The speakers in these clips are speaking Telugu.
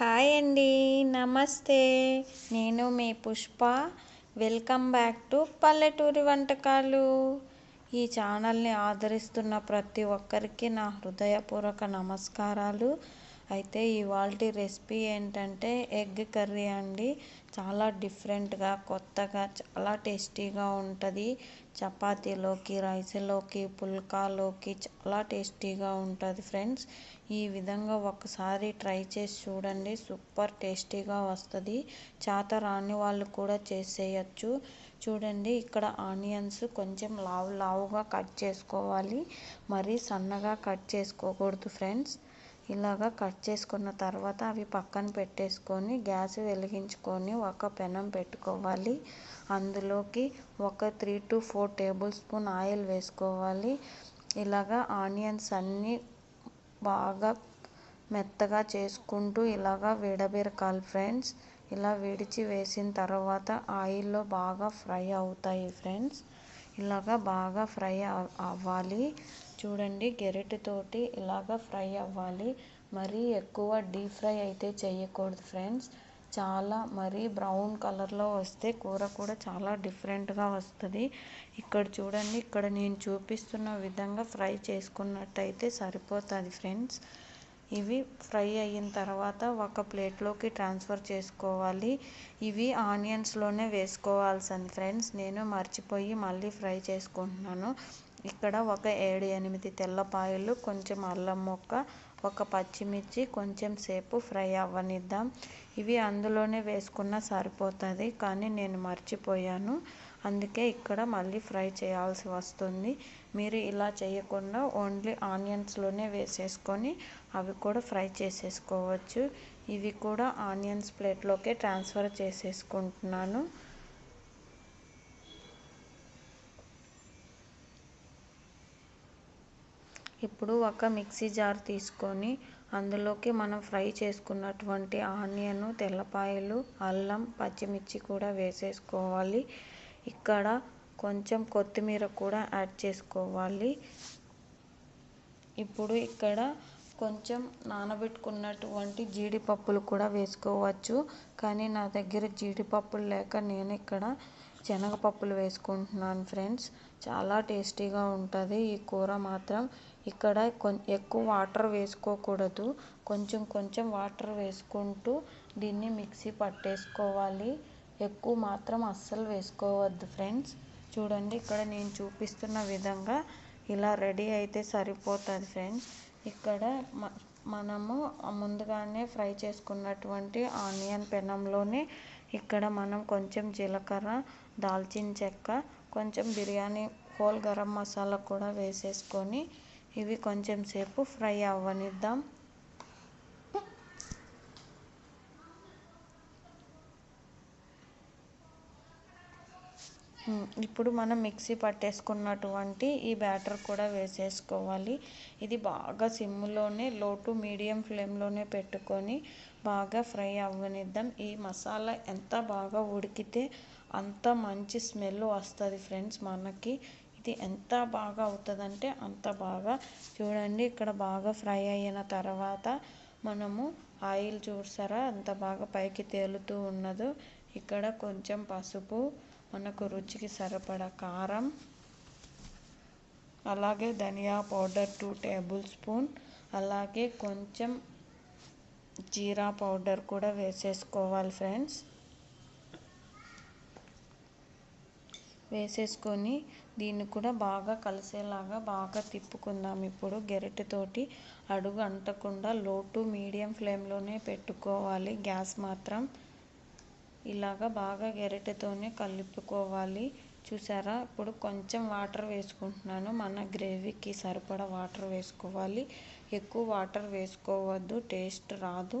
హాయ్ అండి నమస్తే. నేను మీ పుష్ప. వెల్కమ్ బ్యాక్ టు పల్లెటూరి వంటకాలు. ఈ ఛానల్ని ఆదరిస్తున్న ప్రతి ఒక్కరికి నా హృదయపూర్వక నమస్కారాలు. అయితే ఇవాళ రెసిపీ ఏంటంటే ఎగ్ కర్రీ అండి. చాలా డిఫరెంట్గా కొత్తగా చాలా టేస్టీగా ఉంటుంది. చపాతీలోకి రైస్లోకి పుల్కాలోకి చాలా టేస్టీగా ఉంటుంది ఫ్రెండ్స్. ఈ విధంగా ఒకసారి ట్రై చేసి చూడండి. సూపర్ టేస్టీగా వస్తుంది. చేత రాని వాళ్ళు కూడా చేసేయచ్చు. చూడండి ఇక్కడ ఆనియన్స్ కొంచెం లావు లావుగా కట్ చేసుకోవాలి. మరీ సన్నగా కట్ చేసుకోకూడదు ఫ్రెండ్స్. ఇలాగా కట్ చేసుకున్న తర్వాత అవి పక్కన పెట్టేసుకొని గ్యాస్ వెలిగించుకొని ఒక పెనం పెట్టుకోవాలి. అందులోకి ఒక three to four tablespoon oil వేసుకోవాలి. ఇలాగా ఆనియన్స్ అన్నీ బాగా మెత్తగా చేసుకుంటూ ఇలాగా విడబెరకాలి ఫ్రెండ్స్. ఇలా విడిచి వేసిన తర్వాత ఆయిల్లో బాగా ఫ్రై అవుతాయి ఫ్రెండ్స్. ఇలాగా బాగా ఫ్రై అవ్వాలి చూడండి గెరిటితోటి ఇలాగ ఫ్రై అవ్వాలి. మరీ ఎక్కువ డీప్ ఫ్రై అయితే చేయకూడదు ఫ్రెండ్స్. చాలా మరీ బ్రౌన్ కలర్లో వస్తే కూర కూడా చాలా డిఫరెంట్గా వస్తుంది. ఇక్కడ చూడండి ఇక్కడ నేను చూపిస్తున్న విధంగా ఫ్రై చేసుకున్నట్టయితే సరిపోతుంది ఫ్రెండ్స్. ఇవి ఫ్రై అయిన తర్వాత ఒక ప్లేట్లోకి ట్రాన్స్ఫర్ చేసుకోవాలి. ఇవి ఆనియన్స్లోనే వేసుకోవాల్సింది ఫ్రెండ్స్. నేను మర్చిపోయి మళ్ళీ ఫ్రై చేసుకుంటున్నాను. ఇక్కడ ఒక ఏడు ఎనిమిది తెల్లపాయలు కొంచెం అల్లం ముక్క ఒక పచ్చిమిర్చి కొంచెం సేపు ఫ్రై అవ్వనిద్దాం. ఇవి అందులోనే వేసుకున్న సరిపోతుంది కానీ నేను మర్చిపోయాను. అందుకే ఇక్కడ మళ్ళీ ఫ్రై చేయాల్సి వస్తుంది. మీరు ఇలా చేయకుండా ఓన్లీ ఆనియన్స్లోనే వేసేసుకొని అవి కూడా ఫ్రై చేసేసుకోవచ్చు. ఇవి కూడా ఆనియన్స్ ప్లేట్లోకే ట్రాన్స్ఫర్ చేసేసుకుంటున్నాను. ఇప్పుడు ఒక మిక్సీ జార్ తీసుకొని అందులోకి మనం ఫ్రై చేసుకున్నటువంటి ఆనియన్ తెల్లపాయలు అల్లం పచ్చిమిర్చి కూడా వేసేసుకోవాలి. ఇక్కడ కొంచెం కొత్తిమీర కూడా యాడ్ చేసుకోవాలి. ఇప్పుడు ఇక్కడ కొంచెం నానబెట్టుకున్నటువంటి జీడిపప్పులు కూడా వేసుకోవచ్చు. కానీ నా దగ్గర జీడిపప్పులు లేక నేను ఇక్కడ శనగపప్పులు వేసుకుంటున్నాను ఫ్రెండ్స్. చాలా టేస్టీగా ఉంటుంది ఈ కూర మాత్రం. ఇక్కడ ఎక్కువ వాటర్ వేసుకోకూడదు. కొంచెం కొంచెం వాటర్ వేసుకుంటూ దీన్ని మిక్సీ పట్టేసుకోవాలి. ఎక్కువ మాత్రం అస్సలు వేసుకోవద్దు ఫ్రెండ్స్. చూడండి ఇక్కడ నేను చూపిస్తున్న విధంగా ఇలా రెడీ అయితే సరిపోతుంది ఫ్రెండ్స్. ఇక్కడ మనము ముందుగానే ఫ్రై చేసుకున్నటువంటి ఆనియన్ పెనంలోనే ఇక్కడ మనం కొంచెం జీలకర్ర దాల్చిన చెక్క కొంచెం బిర్యానీ హోల్ గరం మసాలా కూడా వేసేసుకొని ఇవి కొంచెం సేపు ఫ్రై అవ్వనిద్దాం. ఇప్పుడు మనం మిక్సీ పట్టేసుకున్నటువంటి ఈ బ్యాటర్ కూడా వేసేసుకోవాలి. ఇది బాగా సిమ్లోనే లో టు మీడియం ఫ్లేమ్లోనే పెట్టుకొని బాగా ఫ్రై అవ్వనిద్దాం. ఈ మసాలా ఎంత బాగా ఉడికితే అంత మంచి స్మెల్ వస్తుంది ఫ్రెండ్స్ మనకి. ఇది ఎంత బాగా అవుతుందంటే అంత బాగా. చూడండి ఇక్కడ బాగా ఫ్రై అయిన తర్వాత మనము ఆయిల్ చూసారా? అంత బాగా పైకి తేలుతూ ఉన్నదో. ఇక్కడ కొంచెం పసుపు మనకు రుచికి సరిపడ కారం అలాగే ధనియా పౌడర్ టూ టేబుల్ స్పూన్ అలాగే కొంచెం జీరా పౌడర్ కూడా వేసేసుకోవాలి ఫ్రెండ్స్. వేసేసుకొని దీన్ని కూడా బాగా కలిసేలాగా బాగా తిప్పుకుందాం. ఇప్పుడు గెరటితోటి అడుగు అంటకుండా లో టు మీడియం ఫ్లేమ్లోనే పెట్టుకోవాలి. గ్యాస్ మాత్రం ఇలాగా బాగా గెరటితోనే కలుపుకోవాలి. చూసారా? ఇప్పుడు కొంచెం వాటర్ వేసుకుంటున్నాను. మన గ్రేవీకి సరిపడా వాటర్ వేసుకోవాలి. ఎక్కువ వాటర్ వేసుకోవద్దు. టేస్ట్ రాదు.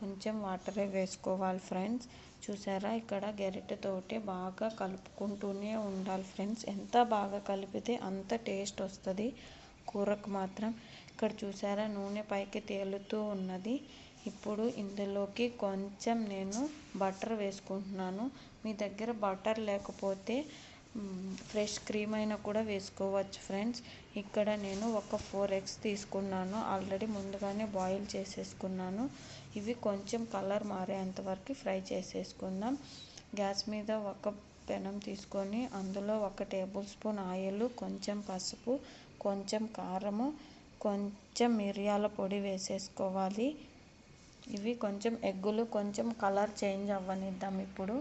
కొంచెం వాటరే వేసుకోవాలి ఫ్రెండ్స్. చూసారా? ఇక్కడ గరిటెతోటి బాగా కలుపుకుంటూనే ఉండాలి ఫ్రెండ్స్. ఎంత బాగా కలిపితే అంత టేస్ట్ వస్తుంది. కూరకు మాత్రం. ఇక్కడ చూసారా? నూనె పైకి తేలుతూ ఉన్నది. ఇప్పుడు ఇందులోకి కొంచెం నేను బటర్ వేసుకుంటున్నాను. మీ దగ్గర బటర్ లేకపోతే ఫ్రెష్ క్రీమ్ అయినా కూడా వేసుకోవచ్చు ఫ్రెండ్స్. ఇక్కడ నేను ఒక ఫోర్ ఎగ్స్ తీసుకున్నాను. ఆల్రెడీ ముందుగానే బాయిల్ చేసేసుకున్నాను. ఇవి కొంచెం కలర్ మారేంత వరకు ఫ్రై చేసేసుకుందాం. గ్యాస్ మీద ఒక పెనం తీసుకొని అందులో ఒక టేబుల్ స్పూన్ ఆయిల్ కొంచెం పసుపు కొంచెం కారము కొంచెం మిరియాల పొడి వేసేసుకోవాలి. ఇవి కొంచెం ఎగ్గులు కొంచెం కలర్ చేంజ్ అవ్వనిద్దాం ఇప్పుడు.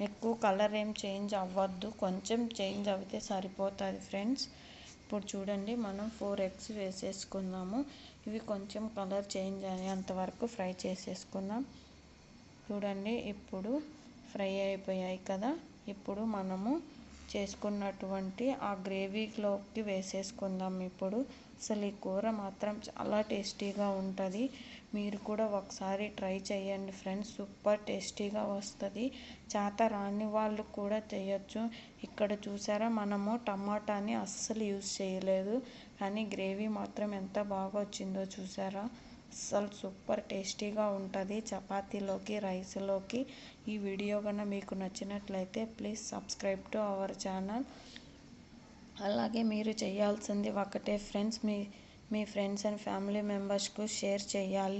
ఎక్కువ కలర్ ఏం చేంజ్ అవ్వద్దు. కొంచెం చేంజ్ అవుతే సరిపోతుంది ఫ్రెండ్స్. ఇప్పుడు చూడండి మనం ఫోర్ ఎగ్స్ వేసేసుకుందాము. ఇవి కొంచెం కలర్ చేంజ్ అయ్యేంత వరకు ఫ్రై చేసేసుకుందాం. చూడండి ఇప్పుడు ఫ్రై అయిపోయాయి కదా. ఇప్పుడు మనము చేసుకున్నటువంటి ఆ గ్రేవీలోకి వేసేసుకుందాం. ఇప్పుడు అసలు ఈ కూర మాత్రం చాలా టేస్టీగా ఉంటుంది. మీరు కూడా ఒకసారి ట్రై చేయండి ఫ్రెండ్స్. సూపర్ టేస్టీగా వస్తుంది. చేత రాని వాళ్ళు కూడా చేయొచ్చు. ఇక్కడ చూసారా? మనము టమాటాని అస్సలు యూజ్ చేయలేదు. కానీ గ్రేవీ మాత్రం ఎంత బాగా వచ్చిందో చూసారా? అస్సలు సూపర్ టేస్టీగా ఉంటుంది. చపాతీలోకి రైస్లోకి. ఈ వీడియో కన్నా మీకు నచ్చినట్లయితే please subscribe to our channel. అలాగే మీరు చేయాల్సింది ఒకటే ఫ్రెండ్స్. మీ మీ ఫ్రెండ్స్ అండ్ ఫ్యామిలీ మెంబర్స్కు షేర్ చేయాలి.